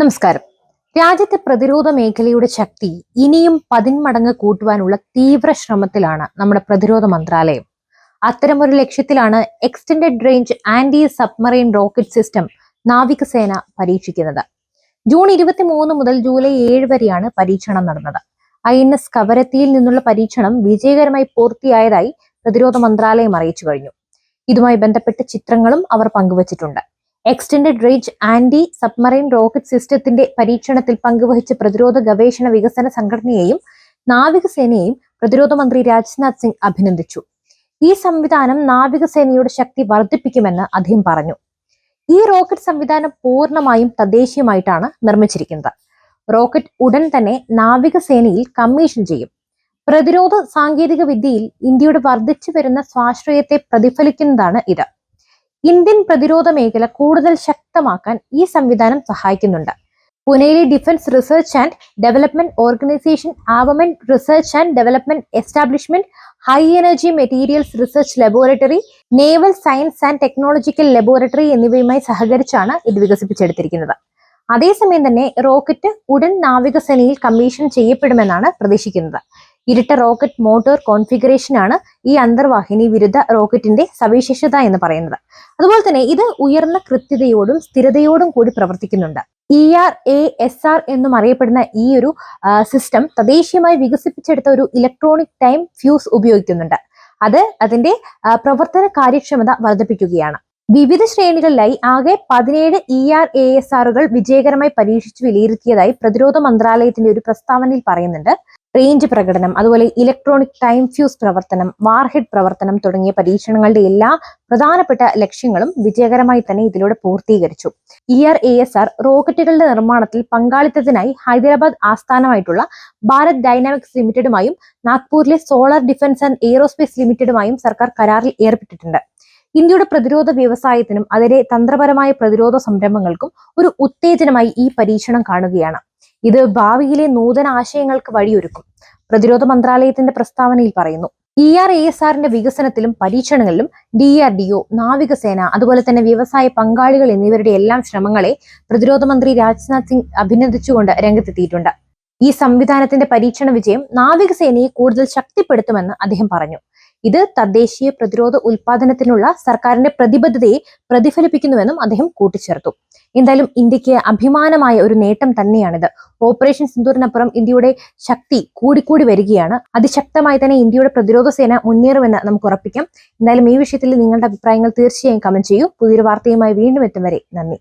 നമസ്കാരം. രാജ്യത്തെ പ്രതിരോധ മേഖലയുടെ ശക്തി ഇനിയും പതിന്മടങ്ങ് കൂട്ടുവാനുള്ള തീവ്ര ശ്രമത്തിലാണ് നമ്മുടെ പ്രതിരോധ മന്ത്രാലയം. അത്തരമൊരു ലക്ഷ്യത്തിലാണ് extended range anti submarine rocket system നാവികസേന പരീക്ഷിക്കുന്നത്. ജൂൺ ഇരുപത്തി മൂന്ന് മുതൽ ജൂലൈ ഏഴ് വരെയാണ് പരീക്ഷണം നടന്നത്. ഐ എൻ എസ് കവരത്തിയിൽ നിന്നുള്ള പരീക്ഷണം വിജയകരമായി പൂർത്തിയായതായി പ്രതിരോധ മന്ത്രാലയം അറിയിച്ചു കഴിഞ്ഞു. ഇതുമായി ബന്ധപ്പെട്ട ചിത്രങ്ങളും അവർ പങ്കുവച്ചിട്ടുണ്ട്. Extended range anti submarine rocket സിസ്റ്റത്തിന്റെ പരീക്ഷണത്തിൽ പങ്കുവഹിച്ച പ്രതിരോധ ഗവേഷണ വികസന സംഘടനയെയും നാവികസേനയെയും പ്രതിരോധ മന്ത്രി രാജ്നാഥ് സിംഗ് അഭിനന്ദിച്ചു. ഈ സംവിധാനം നാവികസേനയുടെ ശക്തി വർദ്ധിപ്പിക്കുമെന്ന് അദ്ദേഹം പറഞ്ഞു. ഈ റോക്കറ്റ് സംവിധാനം പൂർണമായും തദ്ദേശീയമായിട്ടാണ് നിർമ്മിച്ചിരിക്കുന്നത്. റോക്കറ്റ് ഉടൻ തന്നെ നാവികസേനയിൽ കമ്മീഷൻ ചെയ്യും. പ്രതിരോധ സാങ്കേതിക വിദ്യയിൽ ഇന്ത്യയുടെ വർദ്ധിച്ചു വരുന്ന സ്വാശ്രയത്തെ പ്രതിഫലിക്കുന്നതാണ് ഇത്. ഇന്ത്യൻ പ്രതിരോധ മേഖല കൂടുതൽ ശക്തമാക്കാൻ ഈ സംവിധാനം സഹായിക്കുന്നുണ്ട്. പൂനെയിലെ defence research and development organisation ആവമെന്റ് research and development establishment high energy materials research laboratory naval science and technological laboratory എന്നിവയുമായി സഹകരിച്ചാണ് ഇത് വികസിപ്പിച്ചെടുത്തിരിക്കുന്നത്. അതേസമയം തന്നെ റോക്കറ്റ് ഉടൻ നാവികസേനയിൽ കമ്മീഷൻ ചെയ്യപ്പെടുമെന്നാണ് പ്രതീക്ഷിക്കുന്നത്. ഇരട്ട റോക്കറ്റ് മോട്ടോർ കോൺഫിഗറേഷനാണ് ഈ അന്തർവാഹിനി വിരുദ്ധ റോക്കറ്റിന്റെ സവിശേഷത എന്ന് പറയുന്നത്. അതുപോലെ തന്നെ ഇത് ഉയർന്ന കൃത്യതയോടും സ്ഥിരതയോടും കൂടി പ്രവർത്തിക്കുന്നുണ്ട്. E R A S R എന്നും അറിയപ്പെടുന്ന ഈ ഒരു സിസ്റ്റം തദ്ദേശീയമായി വികസിപ്പിച്ചെടുത്ത ഒരു ഇലക്ട്രോണിക് ടൈം ഫ്യൂസ് ഉപയോഗിക്കുന്നുണ്ട്. അത് അതിന്റെ പ്രവർത്തന കാര്യക്ഷമത വർദ്ധിപ്പിക്കുകയാണ്. വിവിധ ശ്രേണികളിലായി ആകെ പതിനേഴ് ഇ ആർ എ എസ് ആറുകൾ വിജയകരമായി പരീക്ഷിച്ച് വിലയിരുത്തിയതായി പ്രതിരോധ മന്ത്രാലയത്തിന്റെ ഒരു പ്രസ്താവനയിൽ പറയുന്നുണ്ട്. റേഞ്ച് പ്രകടനം അതുപോലെ ഇലക്ട്രോണിക് ടൈം ഫ്യൂസ് പ്രവർത്തനം വാർഹെഡ് പ്രവർത്തനം തുടങ്ങിയ പരീക്ഷണങ്ങളുടെ എല്ലാ പ്രധാനപ്പെട്ട ലക്ഷ്യങ്ങളും വിജയകരമായി തന്നെ ഇതിലൂടെ പൂർത്തീകരിച്ചു. E R A S R റോക്കറ്റുകളുടെ നിർമ്മാണത്തിൽ പങ്കാളിത്തത്തിനായി ഹൈദരാബാദ് ആസ്ഥാനമായിട്ടുള്ള ഭാരത് ഡൈനാമിക്സ് ലിമിറ്റഡുമായും നാഗ്പൂരിലെ സോളാർ ഡിഫൻസ് ആൻഡ് എയ്റോസ്പേസ് ലിമിറ്റഡുമായും സർക്കാർ കരാറിൽ ഏർപ്പെട്ടിട്ടുണ്ട്. ഇന്ത്യയുടെ പ്രതിരോധ വ്യവസായത്തിനും അതിലെ തന്ത്രപരമായ പ്രതിരോധ സംരംഭങ്ങൾക്കും ഒരു ഉത്തേജനമായി ഈ പരീക്ഷണം കാണുകയാണ്. ഇത് ഭാവിയിലെ നൂതന ആശയങ്ങൾക്ക് വഴിയൊരുക്കും. പ്രതിരോധ മന്ത്രാലയത്തിന്റെ പ്രസ്താവനയിൽ പറയുന്നു ഇ ആർ എ എസ് ആറിന്റെ വികസനത്തിലും പരീക്ഷണങ്ങളിലും ഡി ആർ ഡി ഒ നാവികസേന അതുപോലെ തന്നെ വ്യവസായ പങ്കാളികൾ എന്നിവരുടെ എല്ലാം ശ്രമങ്ങളെ പ്രതിരോധ മന്ത്രി രാജ്നാഥ് സിംഗ് അഭിനന്ദിച്ചുകൊണ്ട് രംഗത്തെത്തിയിട്ടുണ്ട്. ഈ സംവിധാനത്തിന്റെ പരീക്ഷണ വിജയം നാവികസേനയെ കൂടുതൽ ശക്തിപ്പെടുത്തുമെന്ന് അദ്ദേഹം പറഞ്ഞു. ഇത് തദ്ദേശീയ പ്രതിരോധ ഉൽപാദനത്തിനുള്ള സർക്കാരിന്റെ പ്രതിബദ്ധതയെ പ്രതിഫലിപ്പിക്കുന്നുവെന്നും അദ്ദേഹം കൂട്ടിച്ചേർത്തു. എന്തായാലും ഇന്ത്യയ്ക്ക് അഭിമാനമായ ഒരു നേട്ടം തന്നെയാണിത്. ഓപ്പറേഷൻ സിന്ദൂറിനപ്പുറം ഇന്ത്യയുടെ ശക്തി കൂടിക്കൂടി വരികയാണ്. അതിശക്തമായി തന്നെ ഇന്ത്യയുടെ പ്രതിരോധ സേന മുന്നേറുമെന്ന് നമുക്ക് ഉറപ്പിക്കാം. എന്തായാലും ഈ വിഷയത്തിൽ നിങ്ങളുടെ അഭിപ്രായങ്ങൾ തീർച്ചയായും കമന്റ് ചെയ്യൂ. പുതിയൊരു വാർത്തയുമായി വീണ്ടും എത്തും വരെ. നന്ദി.